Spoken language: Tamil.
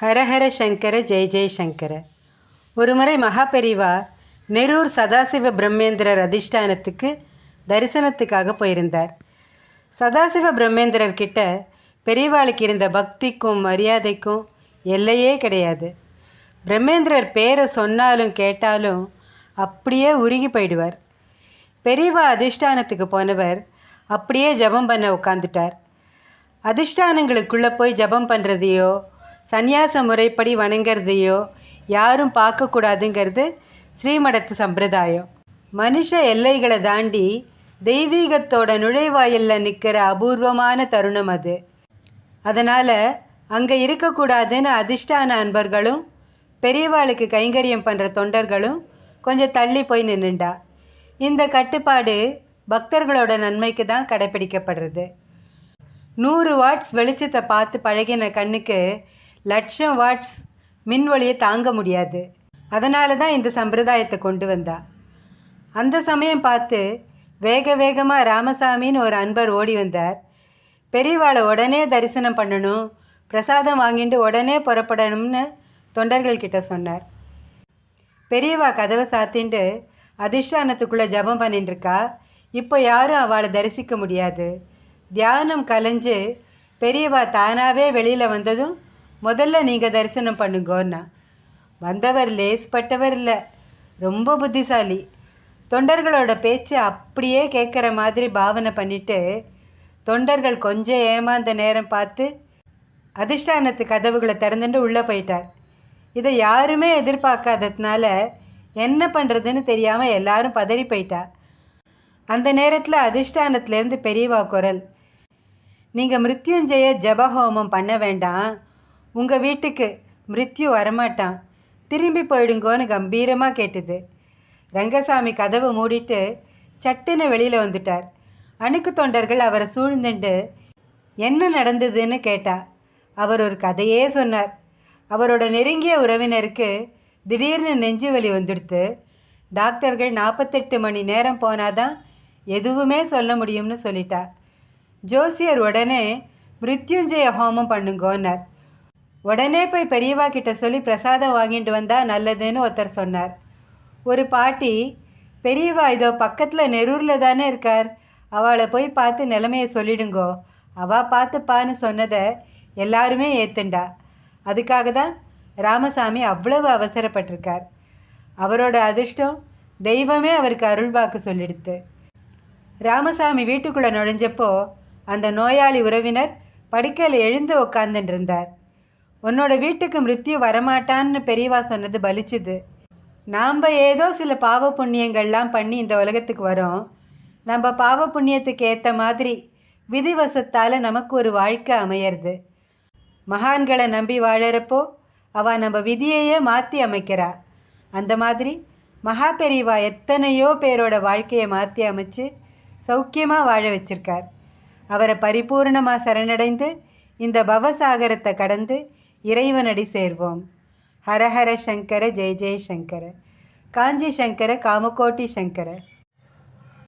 ஹரஹர சங்கர ஜெய் ஜெய் சங்கர. ஒருமுறை மகாபெரிவா நெரூர் சதாசிவ பிரம்மேந்திரர் அதிஷ்டானத்துக்கு தரிசனத்துக்காக போயிருந்தார். சதாசிவ பிரம்மேந்திரர் கிட்ட பெரியவாளுக்கு இருந்த பக்திக்கும் மரியாதைக்கும் எல்லையே கிடையாது. பிரம்மேந்திரர் பேரை சொன்னாலும் கேட்டாலும் அப்படியே உருகி போயிடுவார். பெரியவா அதிஷ்டானத்துக்கு போனவர் அப்படியே ஜெபம் பண்ண உட்காந்துட்டார் அதிஷ்டானங்களுக்குள்ளே போய் ஜெபம் பண்ணுறதையோ சந்நியாச முறைப்படி வணங்குறதையோ யாரும் பார்க்கக்கூடாதுங்கிறது ஸ்ரீமடத்து சம்பிரதாயம். மனுஷ எல்லைகளை தாண்டி தெய்வீகத்தோட நுழைவாயிலில் நிற்கிற அபூர்வமான தருணம் அது. அதனால் அங்கே இருக்கக்கூடாதுன்னு அதிர்ஷ்டான அன்பர்களும் பெரியவாளுக்கு கைங்கரியம் பண்ணுற தொண்டர்களும் கொஞ்சம் தள்ளி போய் நின்றுண்டா இந்த கட்டுப்பாடு பக்தர்களோட நன்மைக்கு தான் கடைப்பிடிக்கப்படுறது. நூறு வாட்ஸ் வெளிச்சத்தை பார்த்து பழகின கண்ணுக்கு லட்சம் வாட்ஸ் மின்வொலியை தாங்க முடியாது. அதனால தான் இந்த சம்பிரதாயத்தை கொண்டு வந்தா. அந்த சமயம் பார்த்து வேக வேகமாக ராமசாமின்னு ஒரு அன்பர் ஓடி வந்தார். பெரியவாளை உடனே தரிசனம் பண்ணணும் பிரசாதம் வாங்கிட்டு உடனே புறப்படணும்னு தொண்டர்கள்கிட்ட சொன்னார். பெரியவா கதவை சாத்தின்ட்டு அதிஷ்டானத்துக்குள்ளே ஜபம் பண்ணிட்டு இருக்கா? இப்போ யாரும் அவளை தரிசிக்க முடியாது. தியானம் கலைஞ்சு பெரியவா தானாகவே வெளியில் வந்ததும் முதல்ல நீங்கள் தரிசனம் பண்ணுங்கன்னா வந்தவர் லேஸ்பட்டவர் இல்லை ரொம்ப புத்திசாலி. தொண்டர்களோட பேச்சு அப்படியே கேட்குற மாதிரி பாவனை பண்ணிட்டு தொண்டர்கள் கொஞ்சம் ஏமாந்த நேரம் பார்த்து அதிர்ஷ்டானத்து கதவுகளை திறந்துட்டு உள்ளே போயிட்டார். இதை யாருமே எதிர்பார்க்காததுனால என்ன பண்ணுறதுன்னு தெரியாமல் எல்லாரும் பதறி போயிட்டா அந்த நேரத்தில் அதிர்ஷ்டானத்துலேருந்து பெரியவா குரல். நீங்கள் மிருத்யுஞ்சய ஜபஹோமம் பண்ண வேண்டாம். உங்கள் வீட்டுக்கு மிருத்யு வரமாட்டான். திரும்பி போயிடுங்கோன்னு கம்பீரமாக கேட்டுது. ரங்கசாமி கதவை மூடிட்டு சட்டுன்னு வெளியில் வந்துட்டார். அணுக்கு தொண்டர்கள் அவரை சூழ்ந்துண்டு என்ன நடந்ததுன்னு கேட்டா? அவர் ஒரு கதையே சொன்னார். அவரோட நெருங்கிய உறவினருக்கு திடீர்னு நெஞ்சு வலி வந்துடுத்து டாக்டர்கள் நாற்பத்தெட்டு மணி நேரம் போனாதான் எதுவுமே சொல்ல முடியும்னு சொல்லிட்டா ஜோசியர் உடனே மிருத்யுஞ்சய ஹோமம் பண்ணுங்கோன்னார். உடனே போய் பெரியவா கிட்ட சொல்லி பிரசாதம் வாங்கிட்டு வந்தா நல்லதுன்னு ஒருத்தர் சொன்னார். ஒரு பாட்டி பெரியவா இதோ பக்கத்தில் நெரூரில் தானே இருக்கார். அவளை போய் பார்த்து நிலைமையை சொல்லிடுங்கோ. அவள் பார்த்துப்பான்னு சொன்னதை எல்லாருமே ஏத்துண்டா. அதுக்காக தான் ராமசாமி அவ்வளவு அவசரப்பட்டிருக்கார். அவரோட அதிர்ஷ்டம் தெய்வமே அவருக்கு அருள்வாக்கு சொல்லிடுத்து. ராமசாமி வீட்டுக்குள்ளே நுழைஞ்சப்போ அந்த நோயாளி உறவினர் படுக்கையில் எழுந்து உக்காந்துட்டு இருந்தார். உன்னோட வீட்டுக்கு மிருத்யு வரமாட்டான்னு பெரியவா சொன்னது பலிச்சுது. நாம் ஏதோ சில பாவ புண்ணியங்கள்லாம் பண்ணி இந்த உலகத்துக்கு வரோம். நம்ம பாவ புண்ணியத்துக்கு ஏற்ற மாதிரி விதிவசத்தால் நமக்கு ஒரு வாழ்க்கை அமையிறது. மகான்களை நம்பி வாழறப்போ அவள் நம்ம விதியையே மாற்றி அமைக்கிறா. அந்த மாதிரி மகா பெரியவா எத்தனையோ பேரோட வாழ்க்கையை மாற்றி அமைச்சு சௌக்கியமாக வாழ வச்சிருக்கார். அவரை பரிபூர்ணமாக சரணடைந்து இந்த பவசாகரத்தை கடந்து இறைவனடி சேர்வோம். ஹரஹர சங்கர ஜெய ஜெய சங்கர. காஞ்சி சங்கர காமகோட்டி சங்கர.